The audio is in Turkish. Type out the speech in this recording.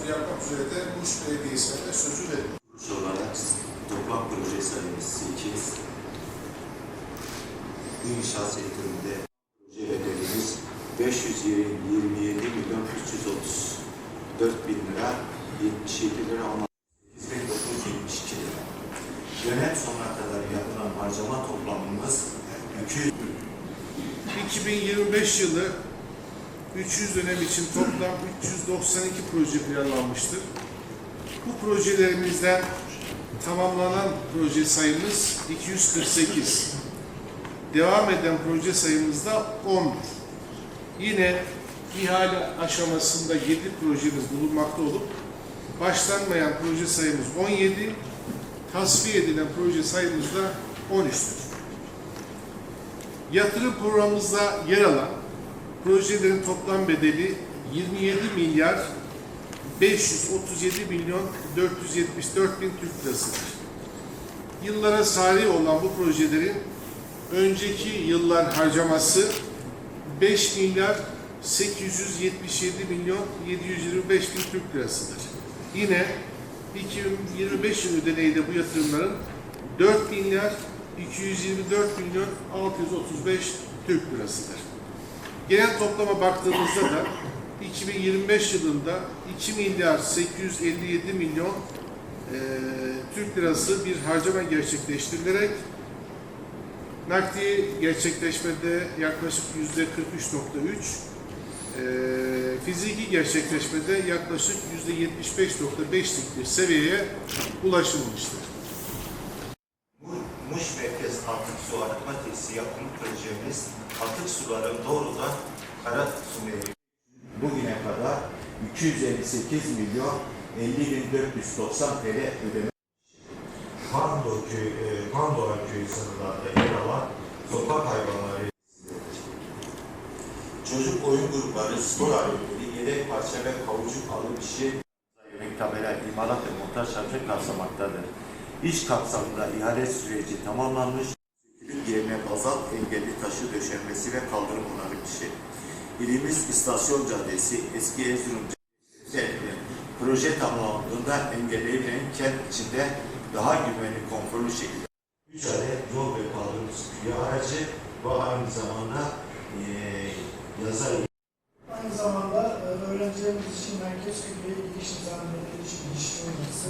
çalışmaları yapmak üzere de Muş Belediyesi'ne de sözü veriyorum. Kuruş olarak toplam proje sayımız 8. İnşaat sektöründe proje bedelimiz 527 milyon 334 bin lira 77 lira 8972 lira. Dönem sonuna kadar yapılan harcama toplamımız 200 2025 yılı 300 dönem için toplam 392 proje planlanmıştır. Bu projelerimizden tamamlanan proje sayımız 248. Devam eden proje sayımız da 10. Yine ihale aşamasında 7 projemiz bulunmakta olup başlanmayan proje sayımız 17, tasfiye edilen proje sayımız da 13'tür. Yatırım programımızda yer alan projelerin toplam bedeli 27 milyar 537 milyon 474 bin Türk lirasıdır. Yıllara sari olan bu projelerin önceki yıllar harcaması 5 milyar 877 milyon 725 bin Türk lirasıdır. Yine 2025 yılı ödeneğiyle bu yatırımların 4 milyar 224 milyon 635 Türk lirasıdır. Genel toplama baktığımızda da 2025 yılında 2 milyar 857 milyon eee, Türk lirası bir harcama gerçekleştirilerek nakdi gerçekleşmede yaklaşık yüzde 43.3, eee, fiziki gerçekleşmede yaklaşık yüzde 75.5'lik bir seviyeye ulaşılmıştır. Muş Merkez Atık Su Arıtma Tesisi yapım projemiz atık suların doğrudan kara su mevcut. Bugüne kadar 258 milyon 50 bin 490 TL ödeme. Mando köy, e, Mandoğan köyü sınırlarında yer alan sokak hayvanları Çocuk oyun grupları, spor aletleri, yedek parça ve kavuçuk alım işi yönelik tabela, imalat ve montaj şartı kapsamaktadır. İş kapsamında ihale süreci tamamlanmış. Sökülük yerine bazalt engelli taşı döşenmesi ve kaldırım onarılışı. İlimiz İstasyon Caddesi, Eski Erzurum Caddesi proje tamamlandığında engellilerin kent içinde daha güvenli, konforlu şekilde 3 adet yol ve kaldırım süpürge aracı ve aynı zamanda e, yazar Aynı zamanda öğrencilerimiz için merkez külliye gidiş nizameleri için işlemesi